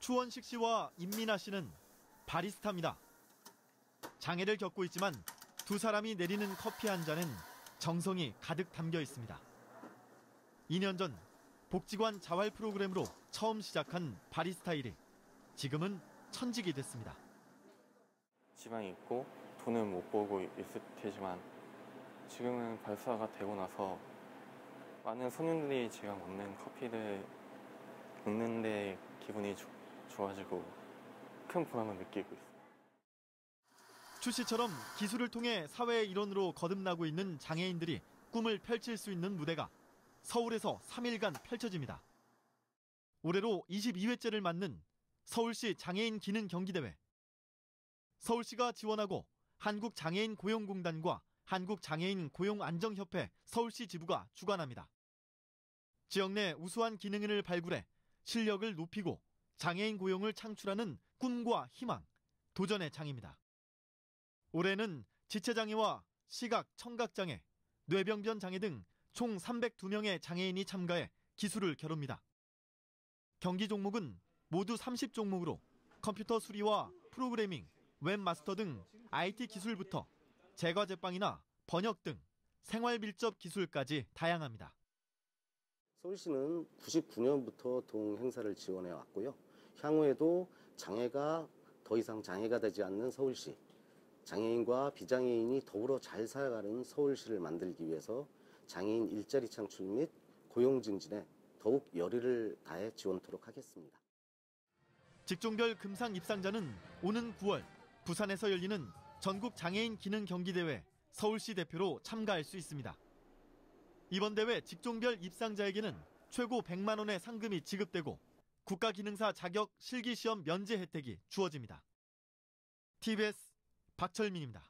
추원식 씨와 임민아 씨는 바리스타입니다. 장애를 겪고 있지만 두 사람이 내리는 커피 한 잔엔 정성이 가득 담겨 있습니다. 2년 전 복지관 자활 프로그램으로 처음 시작한 바리스타 일이 지금은 천직이 됐습니다. 지방이 있고 돈은 못 벌고 있을 테지만 지금은 발사가 되고 나서 많은 손님들이 제가 먹는 커피를 먹는데 기분이 조- 좋아지고 큰 보람을 느끼고 있어요. 추 씨처럼 기술을 통해 사회의 일원으로 거듭나고 있는 장애인들이 꿈을 펼칠 수 있는 무대가 서울에서 3일간 펼쳐집니다. 올해로 22회째를 맞는 서울시 장애인 기능 경기대회. 서울시가 지원하고 한국장애인 고용공단과 한국장애인 고용안정협회 서울시 지부가 주관합니다. 지역 내 우수한 기능인을 발굴해 실력을 높이고 장애인 고용을 창출하는 꿈과 희망, 도전의 장입니다. 올해는 지체장애와 시각, 청각장애, 뇌병변 장애 등 총 302명의 장애인이 참가해 기술을 겨룹니다. 경기 종목은 모두 30종목으로 컴퓨터 수리와 프로그래밍, 웹마스터 등 IT 기술부터 제과 제빵이나 번역 등 생활 밀접 기술까지 다양합니다. 서울시는 99년부터 동 행사를 지원해 왔고요. 향후에도 장애가 더 이상 장애가 되지 않는 서울시, 장애인과 비장애인이 더불어 잘 살아가는 서울시를 만들기 위해서 장애인 일자리 창출 및 고용 증진에 더욱 열의를 다해 지원토록 하겠습니다. 직종별 금상 입상자는 오는 9월 부산에서 열리는 전국 장애인 기능 경기대회 서울시 대표로 참가할 수 있습니다. 이번 대회 직종별 입상자에게는 최고 100만 원의 상금이 지급되고 국가기능사 자격 실기시험 면제 혜택이 주어집니다. TBS 박철민입니다.